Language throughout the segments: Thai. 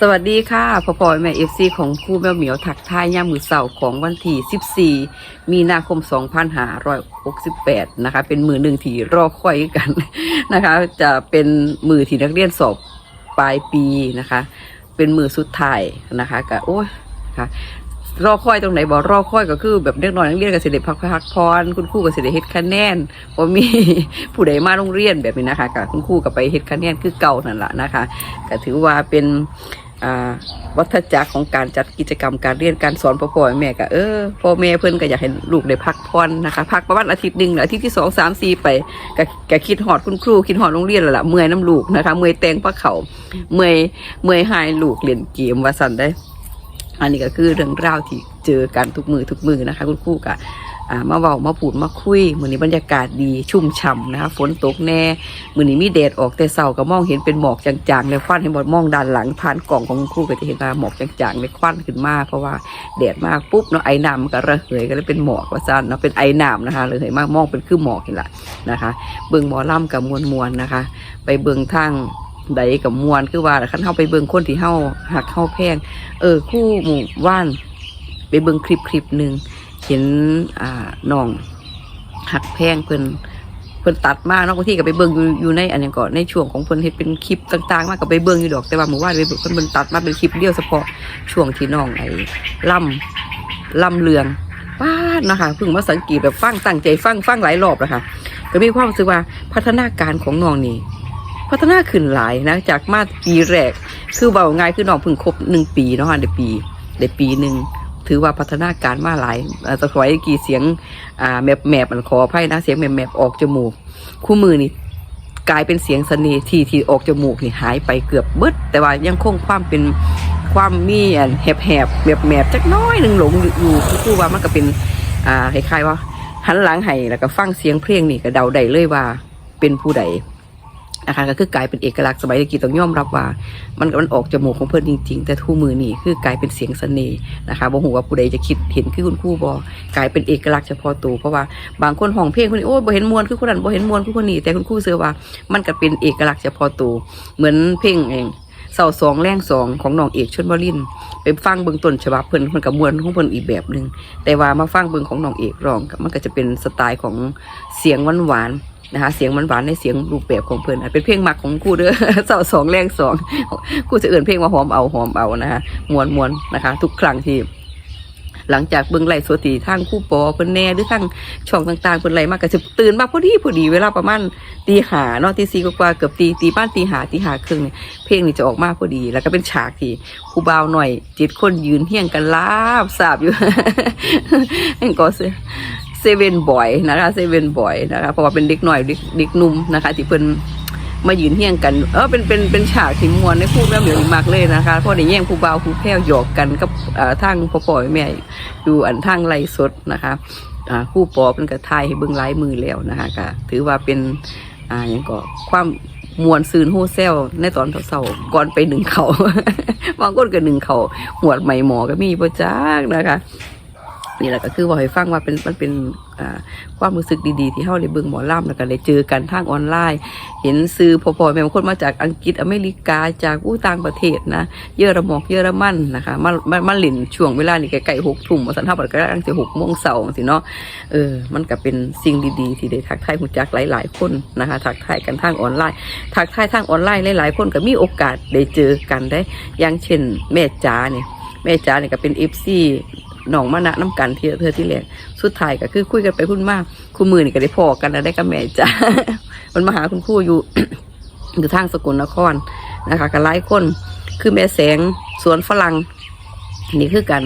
สวัสดีค่ะพ่อพ่อแม่เอฟซีของคู่แมวเหมียวถักทายย่ามือเสาร์ของวันที่14 มีนาคม 2568 นะคะ เป็นมือหนึ่งที่รอคอยกันนะคะ จะเป็นมือที่นักเรียนสอบปลายปีนะคะ เป็นมือสุดท้ายนะคะก็โอ้ยค่ะรอคอยตรงไหนบอกรอคอยก็คือแบบเด็กน้อยนักเรียนก็สิได้พักพักพรคุณครูก็สิได้เฮ็ดคะแนนบ่มีผู้ใดมาโรงเรียนแบบนี้นะคะก็คุณครูก็ไปเฮ็ดคะแนนคือเก่านั่นแหละนะคะก็ถือว่าเป็น วัฏจักรของการจัดกิจกรรมการเรียนการสอนพ่อพ่อแม่ก็เออพ่อแม่เพิ่อนก็อยากให้ลูกได้พักผ่อนนะคะพักประมาณอาทิตย์หนึ่งหรืออาทิตย์ที่สองสามสี่ไปก็ก็คิดหอดคุณครูคิดหอดโรงเรียนแล้วล่ะเมื่อยน้ำลูกนะคะเมื่อยแตงพระเขาเมื่อยเมื่อยหายลูกเรียนเกมว่าสันได้ อันนี้ก็คือเรื่องราวที่เจอกันทุกมือทุกมือนะคะ คุณครูก็ อ่ามาเว้ามาพูดมาคุยมือนี้บรรยากาศดีชุ่มฉ่ำนะคะฝนตกแน่มือนี้มีแดดออกแต่เสาก็มองเห็นเป็นหมอกจางๆในควันเห็นบอมองด้านหลังผ่านกล่องของครูก็จะเห็นว่าหมอกจางๆในควันขึ้นมาเพราะว่าแดดมากปุ๊บเนาะไอ้น้ำมันก็ระเหยก็เลยเป็นหมอกว่าสั้นเนาะเป็นไอ้น้ำนะคะเลยเหยมากมองเป็นคือหมอกนี่แหละนะคะ เบิ่งหมอล่ำกับมวลมวลนะคะ ไปเบิ่งทางใดกับมวลคือว่าคันเฮาไปเบิ่งคนที่เฮาหักเฮาแพงเออคู่หมู่ว่านไปเบิ่งคลิปคลิปหนึ่ง ห็นอ่าน้องหักแพงเพิ่นเพิ่นตัดมาเนาะบางทีก็ไปเบิ่งอยู่อยู่ในอันนี้ก่อนในช่วงของเพิ่นเฮ็ดเป็นคลิปต่างๆ มากก็ไปเบิ่งอยู่ดอกแต่ว่าเมื่อวานไปเบิ่งเพิ่นเพิ่นตัดมาเป็นคลิปเดียวเฉพาะช่วงที่น้องไอ้ล่ำล่ำเรืองป้าดนะคะเพิ่งมาสังเกตแบบฟังตั้งใจฟังฟังหลายรอบแล้วค่ะก็มีความรู้สึกว่าพัฒนาการของน้องนี่พัฒนาขึ้นหลายนะจากมาปีแรกคือเบาง่ายคือน้องเพิ่งครบหนึ่งปีเนาะค่ะเดี๋ยวปีเดี๋ยวปีหนึ่ง ถือว่าพัฒนาการมาหลายตะไคร้กี่เสียงอ่าแมบแมบมันขออภัยนะเสียงแมบแมบออกจมูก คู่มือนี่กลายเป็นเสียงเสน่ห์ทีที่ออกจมูกนี่หายไปเกือบเบิดแต่ว่ายังคงความเป็นความมีอันแหบแหบแมบแมบจักน้อยหนึ่งหลงอยู่อยู่ว่ามันก็เป็นอ่าคล้ายๆว่าหันหลังให้แล้วก็ฟังเสียงเพลงนี่ก็เดาได้เลยว่าเป็นผู้ใด นะคะก็คือกลายเป็นเอกลักษณ์สมัยตะกี้ต้องยอมรับว่า มันมันออกจมูกของเพื่อนจริง ๆ แต่ทู่มือนี่คือกลายเป็นเสียงเสน่ห์นะคะบ่ฮู้ว่าผู้ใดจะคิดเห็นคือคุณครู่บอกลายเป็นเอกลักษณ์เฉพาะตัวเพราะว่าบางคนห้องเพลงคนนี้โอ้บ่เห็นมวนคือคนนั้นบ่เห็นมวนคือคนนี้แต่คุณครู่เชื่อว่ามันก็เป็นเอกลักษณ์เฉพาะตัวเหมือนเพลงเองเสาสองแรงสองของน้องเอกชนบรินไปฟังเบิ่งต้นฉบับเพิ่นเพิ่นกับมวนของเพิ่นอีกแบบหนึ่งแต่ว่ามาฟังเบิ่งของน้องเอกร้องมันก็จะเป็นสไตล์ของเสียงหวานๆ นะคะเสียงมันหวานในเสียงรูปแบบของเพื่อนเป็นเพลงหมักของกูเด้อเสาสองแรงสองกูจะเอื่นเพลงว่าหอมเอาหอมเอานะคะมวนมวนนะคะ ทุกครั้งที่หลังจากเบิ่งไล่สวตีทางคู่ปอเพิ่นแน่หรือทางช่องต่างๆเพิ่นไล่มากก็จะตื่นมาพอดีพอดีเวลาประมาณตีหาเนาะตีสี่กว่าเกือบตีตีบ้านตีหาตีหาครึ่งเนี่ยเพลงนี่จะออกมาพอดี แล้วก็เป็นฉากที่ครูบ่าวหน่อยจ็ดคนยืนเฮี้ยงกันลาบสาบอยู่นั่นก็เซ เซเว่นบอยนะคะเซเว่นบอยนะคะเพราะว่าเป็นเด็กหน่อยเด็กเด็กนุ่มนะคะ ที่เพิ่นมายืนเฮี้ยงกัน เออเป็นเป็นเป็นฉากที่มวนในคู่แม่เหมียวมากเลยนะคะเพราะได้แย่งผู้บ่าวผู้แพ้วหยอกกันกับอ่าทางพ่อพ่อแม่อยู่อันทางไล่สดนะคะอ่าคู่ปอเป็นกระทายให้เบิ่งหลายมือแล้วนะคะก็ถือว่าเป็นอ่าอย่างก็ความมวนซืนโฮเซลในตอนเช้าๆก่อนไปหนึ่งเขาบางคนก็หนึ่งเขาหวดใหม่หมอก็มีประจักนะคะ นี่แหละก็คือบอกให้ฟังว่าเป็นมันเป็นความรู้สึกดีๆ ที่เฮาได้เบิ่งหมอล่ำแล้วก็ได้เจอกันทางออนไลน์ เห็นซื้อพอๆแม่บางคนมาจากอังกฤษอเมริกาจากอู้ต่างประเทศนะเยอรมอกเยอรมันนะคะมามามาเล่นช่วงเวลานี่ใกล้ๆหกทุ่มาสันเท่าบัดก็ตั้งแต่หกโมงเสาร์สิเนาะเออมันก็เป็นสิ่งดีๆ ที่ได้ทักทายหูจักหลายๆคนนะคะทักทายกันทางออนไลน์ ทักทายทางออนไลน์หลายๆคนก็มีโอกาสได้เจอกันได้อย่างเช่นแม่จ๋าเนี่ย แม่จ๋าเนี่ยก็เป็นเอฟซีหนองมานะน้ำกันที่เธอที่แรกสุดท้ายก็คือคุยกันไปคุยมากคู่มือนี่ก็ได้พอกันแล้วได้กับแม่จ๋ามันมาหาคุณครูอยู่อยู่ทางสกลนครนะคะกับหลายคนคือแม่แสงสวนฝรั่งนี่คือกัน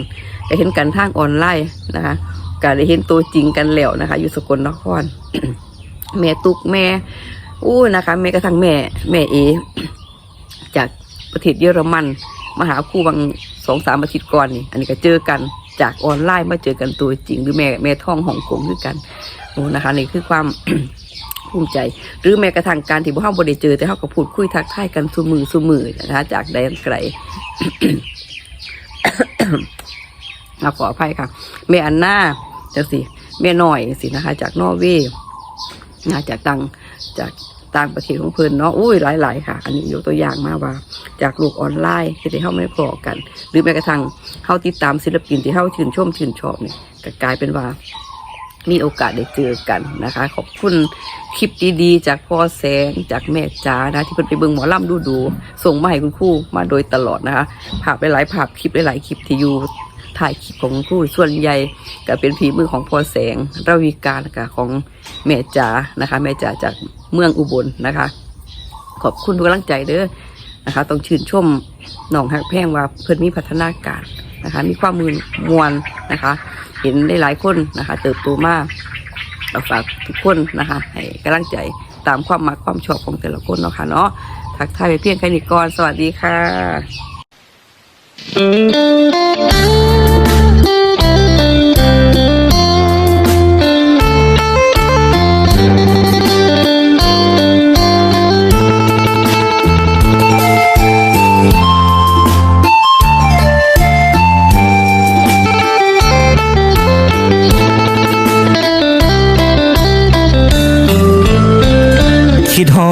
ได้เห็นกันทางออนไลน์นะคะก็ได้เห็นตัวจริงกันแล้วนะคะ อยู่สกลนครแม่ตุกแม่อู้นะคะแม่กระทั่งแม่ แม่เอจากประเทศเยอรมัน มาหาครูบางสองสามอาทิตย์ก่อนนี่ อันนี้ก็เจอกันจากออนไลน์มาเจอกันตัวจริง หรือแม่แม่ท่องฮ่องกงด้วยกันโอ้นะคะนี่คือความภูมิใจ หรือแม้กระทั่งการที่พวกเราบ่ได้เจอ แต่เขาก็พูดคุยทักทายกันสุมือสุมือนะคะจากแดนไกลเอาขออภัยค่ะแม่อันนาจังสิแม่หน้อยสินะคะ จากนอร์เวย์นะจากต่างจาก ต่างประเทศของเพิ่นเนาะอุ้ยหลาย ๆ ค่ะ อันนี้ยกตัวอย่างมาว่า จากโลกออนไลน์เฮ็ดให้เฮาไม่พอกัน หรือแม้กระทั่งเฮาติดตามศิลปินที่เฮาชื่นชมชื่นชอบเนี่ยก็กลายเป็นว่ามีโอกาสได้เจอกันนะคะ ขอบคุณคลิปดีๆ จากพ่อแสงจากแม่จ๋านะ ที่เพิ่นไปเบิ่งหมอลำดูดูๆส่งมาให้คุณครูมาโดยตลอดนะคะภาพหลายๆภาพคลิปหลายๆคลิปที่อยู่ ถ่ายคลิปของคุณส่วนใหญ่ก็เป็นฝีมือของพ่อแสงระวีการนะคะของแม่จ๋านะคะแม่จ๋าจากเมืองอุบลนะคะ ขอบคุณทุกกำลังใจเด้อนะคะ ต้องชื่นชมหนองฮักแพงว่าเพิ่นมีพัฒนาการนะคะ มีความมือมวลนะคะ เห็นได้หลายคนนะคะ เติบโตมากเราฝากทุกคนนะคะให้กำลังใจตามความมักความชอบของแต่ละคนเนาะค่ะเนาะทักทายไปเพียงแค่นี้ก่อนสวัสดีค่ะ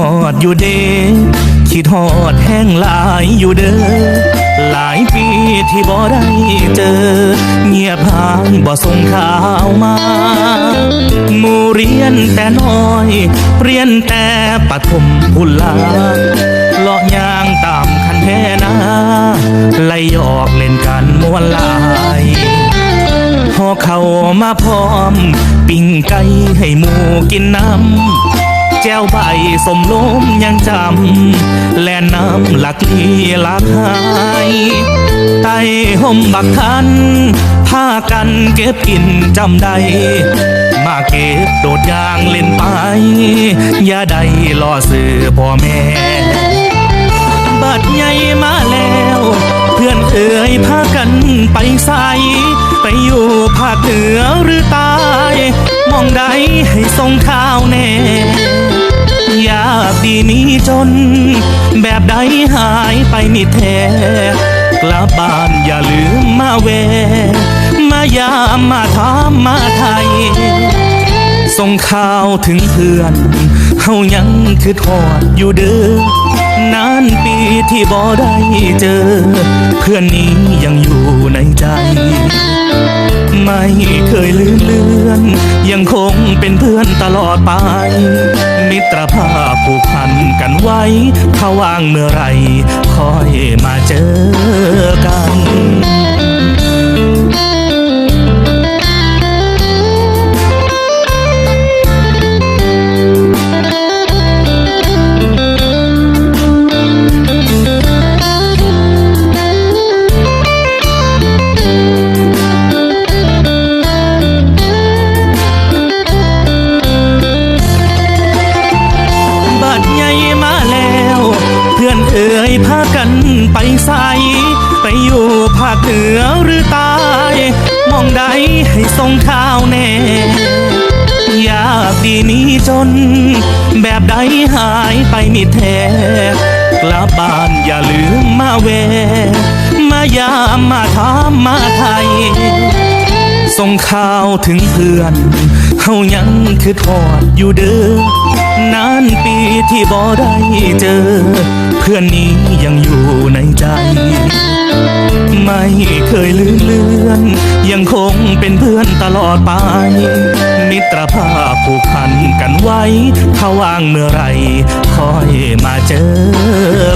ดอดอยู่เด้คิดฮอดแห้งหลายอยู่เด้อหลายปีที่บ่ได้เจอ เงียบหายบ่ส่งข่าวมาหมู่เรียนแต่น้อย เรียนแต่ปฐมพุลาเลาะยางตามคันแท่นาไล่หยอกเล่นกันมวนลายพอเข้ามาพร้อม ปิ้งไก่ให้หมูกินน้ำ แจ้วใบสมลมยังจำ แล่น้ำหลักลีหลักหายไต่ห่มบักทันพากันเก็บกินจำได้มาเก็บโดดยางเล่นไป อย่าได้ล่อซื้อพ่อแม่ บัดใหญ่มาแล้ว เพื่อนเอ่ยพากันไปใส่ไปอยู่ภาคเหนือหรือใต้มองใดให้ส่งข่าวแน่ ยากดีนี้จน แบบใดหายไปมิแท้กลับบ้านอย่าลืมมาเว มายามมาถามมาไทย ส่งข่าวถึงเพื่อนเฮายังคือทอดอยู่เด้อ นานปีที่บ่ได้เจอ เพื่อนนี้ยังอยู่ในใจ ไม่เคยลืมเลือน ยังคงเป็นเพื่อนตลอดไป มิตรภาพผูกพันกันไว้ ถ้าว่างเมื่อไรคอยมาเจอกัน ใส ไปอยู่ภาคเหนือหรือใต้มองใดให้ส่งข่าวแน่อยากดีมีจน แบบใดหายไปมิแท้กลับบ้านอย่าลืมมาแวมายามมาถามมาไทย ส่งข่าวถึงเพื่อนเฮายังคือทอดอยู่เด้อนานปี ที่บ่ได้เจอ เพื่อนนี้ยังอยู่ในใจ ไม่เคยลืมเลือน ยังคงเป็นเพื่อนตลอดไป มิตรภาพผูกพันกันไว้ ถ้าว่างเมื่อไรคอยมาเจอ